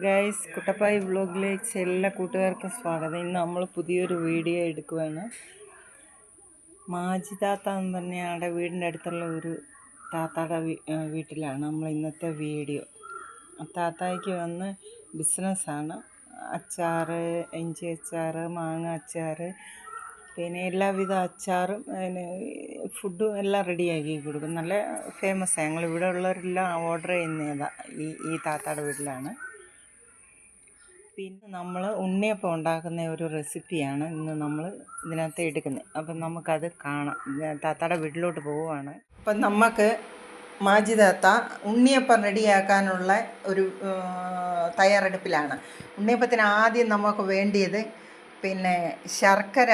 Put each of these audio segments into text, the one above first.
Guys Kuttappayi വ്ലോഗിലേക്ക് എല്ലാ കൂട്ടുകാർക്കും സ്വാഗതം. ഇന്ന് നമ്മൾ പുതിയൊരു വീഡിയോ എടുക്കുകയാണ് മാജി താത്ത എന്ന് പറഞ്ഞ ഞങ്ങളുടെ വീടിന്റെ അടുത്തുള്ള ഒരു താത്താടെ വീട്ടിലാണ് നമ്മൾ ഇന്നത്തെ വീഡിയോ താത്തായ്ക്ക് വന്ന് ബിസിനസ്സാണ് അച്ചാറ് ഇഞ്ചി അച്ചാറ് മാങ്ങ അച്ചാറ് പിന്നെ എല്ലാവിധ അച്ചാറും പിന്നെ ഫുഡും എല്ലാം റെഡിയാക്കി കൊടുക്കും. നല്ല ഫേമസ് ഞങ്ങൾ ഇവിടെ ഉള്ളവരെല്ലാം ഓർഡർ ചെയ്യുന്നതാണ് ഈ ഈ താത്താടെ വീട്ടിലാണ്. പിന്നെ നമ്മൾ ഉണ്ണിയപ്പം ഉണ്ടാക്കുന്ന ഒരു റെസിപ്പിയാണ് ഇന്ന് നമ്മൾ ഇതിനകത്ത് എടുക്കുന്നത്. അപ്പം നമുക്കത് കാണാം. താത്താടെ വീട്ടിലോട്ട് പോവുകയാണ് അപ്പം നമുക്ക് മാജി താത്ത ഉണ്ണിയപ്പം റെഡിയാക്കാനുള്ള ഒരു തയ്യാറെടുപ്പിലാണ്. ഉണ്ണിയപ്പത്തിന് ആദ്യം നമുക്ക് വേണ്ടിയത് പിന്നെ ശർക്കര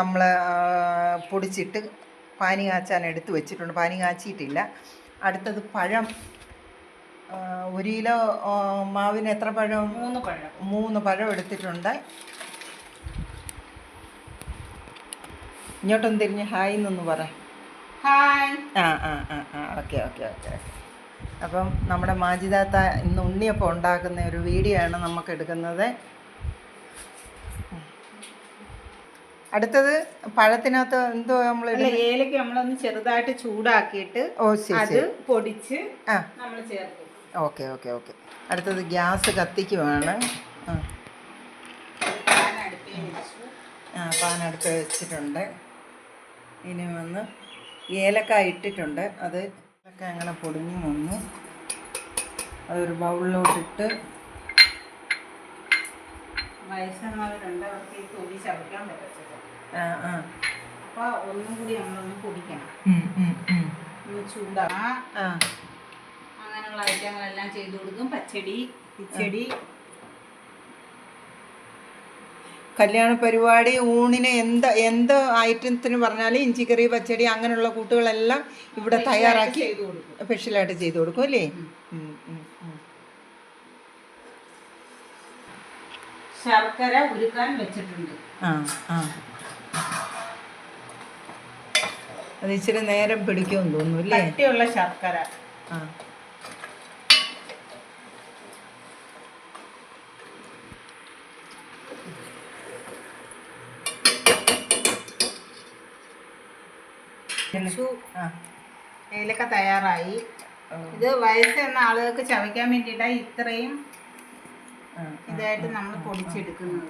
നമ്മൾ പൊടിച്ചിട്ട് പാനി കാച്ചാൻ എടുത്ത് വെച്ചിട്ടുണ്ട്. പാനി കാച്ചിയിട്ടില്ല. അടുത്തത് പഴം ഒരു കിലോ മാവിന് എത്ര പഴം? മൂന്ന് പഴം. മൂന്ന് പഴം എടുത്തിട്ടുണ്ട്. ഇങ്ങോട്ടൊന്ന് തിരിഞ്ഞ് ഹായ് എന്നൊന്ന് പറ. ഹായ്. ആ ആ ആ ആ ഓക്കെ ഓക്കെ ഓക്കെ അപ്പം നമ്മുടെ മാജിദാത്ത ഇന്ന് ഉണ്ണിയപ്പം ഉണ്ടാക്കുന്ന ഒരു വീഡിയോ ആണ് നമുക്ക് എടുക്കുന്നത്. അടുത്തത് പഴത്തിനകത്ത് എന്തോ നമ്മൾ ഏലക്ക നമ്മളൊന്ന് ചെറുതായിട്ട് ചൂടാക്കിയിട്ട് അത് പൊടിച്ച് ആ. നമ്മൾ ചേർക്കും. Okay okay okay. അടുത്തത് ഗ്യാസ് കത്തിക്കുവാണ് ആ. ആ പാൻ അടുത്ത് വെച്ചിട്ടുണ്ട്. ഇനി വന്ന് ഏലക്കായ ഇട്ടിട്ടുണ്ട്. അത് ഏലക്ക അങ്ങനെ പൊടിഞ്ഞു വന്നു. അതൊരു ബൗളിലോട്ടിട്ട് വയസ്സന്മാരുണ്ട് അവർക്ക് ഈ തൊലി ചവയ്ക്കാൻ പറ്റത്തില്ല ആ ആ. അപ്പൊ ഒന്നും കൂടി നമ്മളൊന്ന് പൊടിക്കണം. ഒന്ന് ചൂടാ. ആ. ഐറ്റങ്ങളെല്ലാം ചെയ്തു കൊടുക്കും. പച്ചടി കിച്ചടി. കല്യാണ പരിപാടി ഊണിന് എന്ത് എന്ത് ഐറ്റത്തിന് പറഞ്ഞാലും ഇഞ്ചിക്കറി പച്ചടി അങ്ങനെയുള്ള കൂട്ടുകളെല്ലാം ഇവിടെ തയ്യാറാക്കി സ്പെഷ്യലായിട്ട് ചെയ്തു കൊടുക്കും അല്ലേ. ശർക്കര ഉരുക്കാൻ വെച്ചിട്ടുണ്ട്. ആ ആ. അത് ഇച്ചിരി നേരം പിടിക്കുമെന്ന് തോന്നുന്നു അല്ലേ? ശർക്കര. ആ. ഏലക്ക തയ്യാറായി. ഇത് വയസ്സ് എന്ന ആളുകൾക്ക് ചവയ്ക്കാൻ വേണ്ടിയിട്ടാണ് ഇത്രയും ഇതായിട്ട് നമ്മൾ പൊടിച്ചെടുക്കുന്നത്.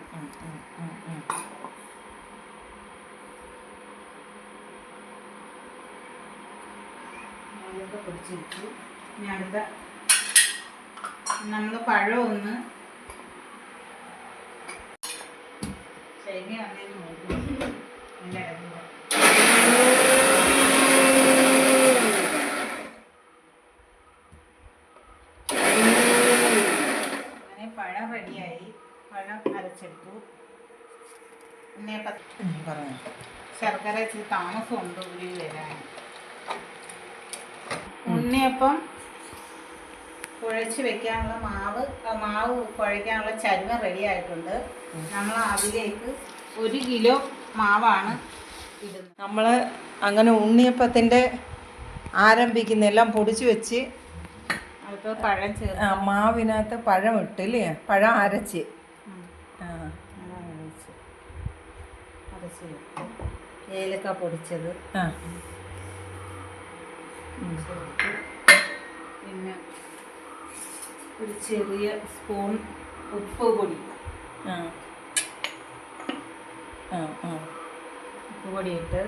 പൊടിച്ചെടുത്തു. ഇനി അടുത്ത നമ്മൾ പഴം ഒന്ന് ശരി വന്നേ നോക്കും എന്റെ അറിയില്ല അങ്ങനെ പഴം റെഡിയായി പഴം അരച്ചെടുത്തു ഉണ്ണിയപ്പം ഉം, പറഞ്ഞോ ശർക്കര ഇച്ചിരി താമസമുണ്ട് ഉരുളി വരാൻ. ഉണ്ണിയപ്പം കുഴച്ച് വെക്കാനുള്ള മാവ് മാവ് കുഴയ്ക്കാനുള്ള ചരുവ റെഡി ആയിട്ടുണ്ട്. നമ്മൾ അതിലേക്ക് ഒരു കിലോ മാവാണ് ഇടുന്നത്. നമ്മൾ അങ്ങനെ ഉണ്ണിയപ്പത്തിന്റെ ആരംഭിക്കുന്ന എല്ലാം പൊടിച്ച് വെച്ച് അതിപ്പോൾ പഴം ചേർത്ത് മാവിനകത്ത് പഴം ഇട്ടില്ലേ? പഴം അരച്ച് ഉം. ആ, അങ്ങനെ ഒഴിച്ച് അരച്ച് വെക്കും. ഏലക്ക പൊടിച്ചത് പിന്നെ ഒരു ചെറിയ സ്പൂൺ ഉപ്പ് പൊടി ആ. ആ, ആ. ഉപ്പ് പൊടി ഇട്ട്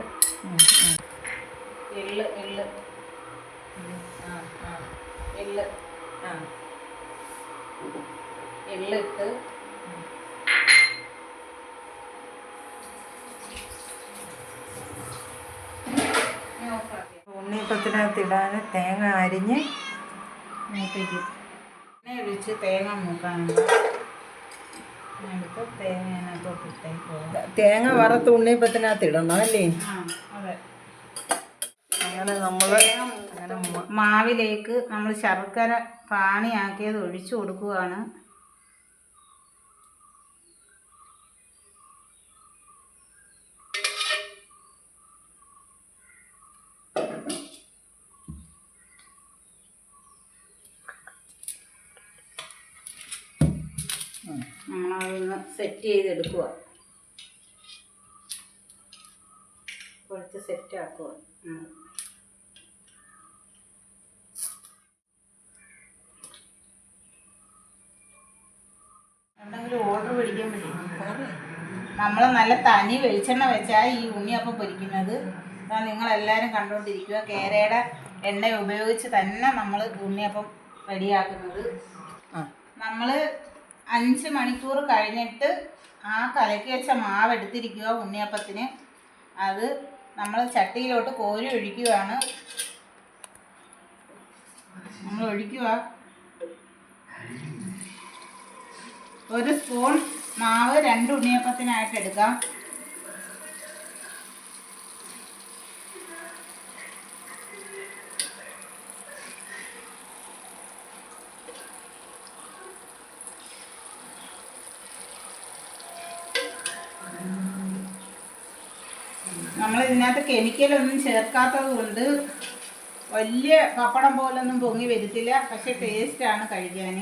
ഉം, ഉം. എള്ള് എള്ള് ആ, ആ, എള്ള് ആ. എള്ളിട്ട് ഇടാൻ തേങ്ങ അരിഞ്ഞ് മൂപ്പിക്കും. എണ്ണ ഒഴിച്ച് തേങ്ങ മൂക്കാനുള്ള എടുത്ത് തേങ്ങ അതിനകത്തോട്ട് വറുത്ത് ഉണ്ണിയപ്പത്തിനകത്ത് ഇടണം അല്ലേ? അതെ. അങ്ങനെ നമ്മൾ മാവിലേക്ക് നമ്മൾ ശർക്കര പാണിയാക്കിയത് ഒഴിച്ചു കൊടുക്കുകയാണ്. നമ്മളതൊന്ന് സെറ്റ് ചെയ്തെടുക്കുക കുറച്ച് സെറ്റ് ആക്കുക. എന്തെങ്കിലും ഓർഡർ പിടിക്കാൻ പറ്റും നമ്മൾ നല്ല തനി വെളിച്ചെണ്ണ വെച്ചാൽ ഈ ഉണ്ണി ഉണ്ണിയപ്പം പൊരിക്കുന്നത്. നിങ്ങൾ നിങ്ങളെല്ലാവരും കണ്ടുകൊണ്ടിരിക്കുക കേരയുടെ എണ്ണ ഉപയോഗിച്ച് തന്നെ നമ്മൾ ഉണ്ണിയപ്പം റെഡിയാക്കുന്നത്. നമ്മൾ അഞ്ച് മണിക്കൂർ കഴിഞ്ഞിട്ട് ആ കലക്കി വെച്ച മാവ് എടുത്തിരിക്കുക ഉണ്ണിയപ്പത്തിന്. അത് നമ്മൾ ചട്ടിയിലോട്ട് കോരി ഒഴിക്കുകയാണ്. നമ്മൾ ഒഴിക്കുക. ഒരു സ്പൂൺ മാവ് രണ്ട് ഉണ്ണിയപ്പത്തിനായിട്ട് എടുക്കാം. ഇതിനകത്ത് കെമിക്കലൊന്നും ചേർക്കാത്തത് കൊണ്ട് വലിയ പപ്പടം പോലൊന്നും പൊങ്ങി വരത്തില്ല. പക്ഷെ ടേസ്റ്റ് ആണ് കഴിക്കാൻ.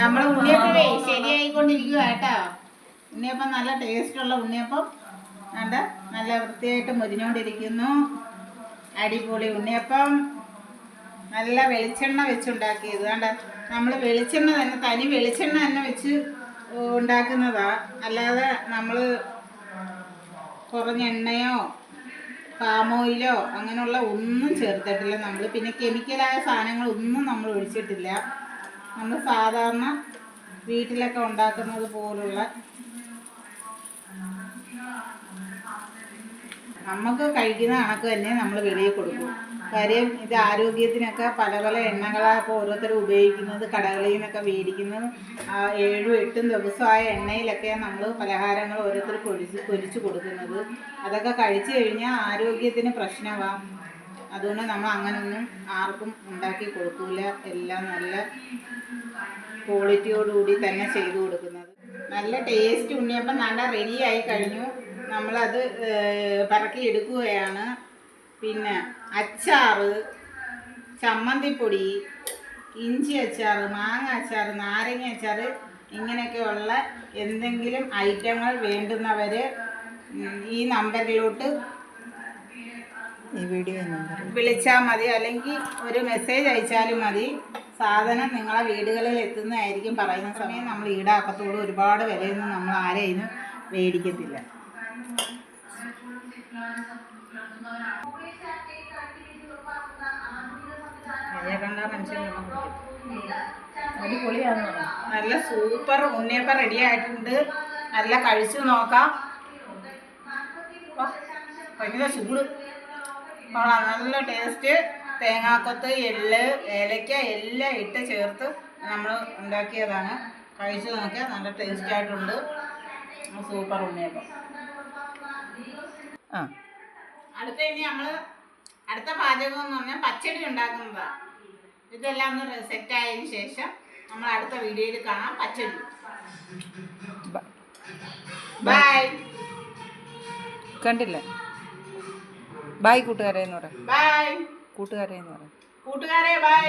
നമ്മൾ ഉണ്ണിയപ്പമേ ശരിയായിക്കൊണ്ടിരിക്കുക കേട്ടോ. ഉണ്ണിയപ്പം നല്ല ടേസ്റ്റുള്ള ഉണ്ണിയപ്പം. കണ്ട? നല്ല വൃത്തിയായിട്ട് മുരിഞ്ഞുകൊണ്ടിരിക്കുന്നു. അടിപൊളി ഉണ്ണിയപ്പം. നല്ല വെളിച്ചെണ്ണ വെച്ചുണ്ടാക്കിയത്. കണ്ട നമ്മൾ വെളിച്ചെണ്ണ തന്നെ തനി വെളിച്ചെണ്ണ തന്നെ വെച്ച് ഉണ്ടാക്കുന്നതാ. അല്ലാതെ നമ്മൾ കുറഞ്ഞ എണ്ണയോ പാമോയിലോ അങ്ങനെയുള്ള ഒന്നും ചേർത്തിട്ടില്ല നമ്മൾ പിന്നെ കെമിക്കലായ സാധനങ്ങളൊന്നും നമ്മൾ ഒഴിച്ചിട്ടില്ല. നമ്മൾ സാധാരണ വീട്ടിലൊക്കെ ഉണ്ടാക്കുന്നത് പോലുള്ള നമുക്ക് കഴിക്കുന്ന കണക്ക് തന്നെ നമ്മൾ വെളിയിൽ കൊടുക്കും. കാര്യം ഇത് ആരോഗ്യത്തിനൊക്കെ പല പല എണ്ണകളാണ് ഇപ്പോൾ ഓരോരുത്തർ ഉപയോഗിക്കുന്നത് കടകളിൽ നിന്നൊക്കെ മേടിക്കുന്നത് ഏഴും എട്ടും ദിവസമായ എണ്ണയിലൊക്കെ നമ്മൾ പലഹാരങ്ങൾ ഓരോരുത്തർ പൊരിച്ച് പൊരിച്ചു കൊടുക്കുന്നത്. അതൊക്കെ കഴിച്ചു കഴിഞ്ഞാൽ ആരോഗ്യത്തിന് പ്രശ്നമാണ് അതുകൊണ്ട് നമ്മൾ അങ്ങനൊന്നും ആർക്കും ഉണ്ടാക്കി കൊടുക്കൂല. എല്ലാം നല്ല ക്വാളിറ്റിയോടുകൂടി തന്നെ ചെയ്തു കൊടുക്കുന്നത്. നല്ല ടേസ്റ്റ് ഉണ്ണിയപ്പം നല്ല റെഡിയായി കഴിഞ്ഞു. നമ്മളത് പറക്കി എടുക്കുകയാണ്. പിന്നെ അച്ചാറ് ചമ്മന്തിപ്പൊടി ഇഞ്ചി അച്ചാർ മാങ്ങ അച്ചാർ നാരങ്ങ അച്ചാർ ഇങ്ങനെയൊക്കെയുള്ള എന്തെങ്കിലും ഐറ്റങ്ങൾ വേണ്ടുന്നവർ ഈ നമ്പറിലോട്ട് ഈ വീഡിയോ വിളിച്ചാൽ മതി. അല്ലെങ്കിൽ ഒരു മെസ്സേജ് അയച്ചാലും മതി. സാധനം നിങ്ങളെ വീടുകളിൽ എത്തുന്നതായിരിക്കും. പറയുന്ന സമയം നമ്മൾ ഈടാക്കത്തോളം ഒരുപാട് വിലയൊന്നും നമ്മൾ ആരെയും മേടിക്കത്തില്ല. നല്ല സൂപ്പർ ഉണ്ണിയപ്പം റെഡി ആയിട്ടുണ്ട്. നല്ല കഴിച്ചു നോക്കാം. ഭയങ്കര ചൂട്. നല്ല ടേസ്റ്റ് തേങ്ങാക്കൊത്ത് എള്ള് ഏലക്ക എല്ലാം ഇട്ട് ചേർത്ത് നമ്മൾ ഉണ്ടാക്കിയതാണ്. കഴിച്ചു നോക്കിയാൽ നല്ല ടേസ്റ്റ് ആയിട്ടുണ്ട്. സൂപ്പർ ഉണ്ണിയപ്പം. ആ. അടുത്ത ഇനി നമ്മൾ അടുത്ത പാചകം എന്ന് പറഞ്ഞാൽ പച്ചടി ഉണ്ടാക്കുന്നതാണ് ഇതെല്ലാം ഒന്ന് സെറ്റ് ആയതിനു ശേഷം നമ്മൾ അടുത്ത വീഡിയോയിൽ കാണാം. പച്ചടി. ബൈ കണ്ടില്ല? ബൈ കൂട്ടുകാരെ എന്ന് പറ ബൈ കൂട്ടുകാരെ എന്ന് പറ കൂട്ടുകാരെ ബൈ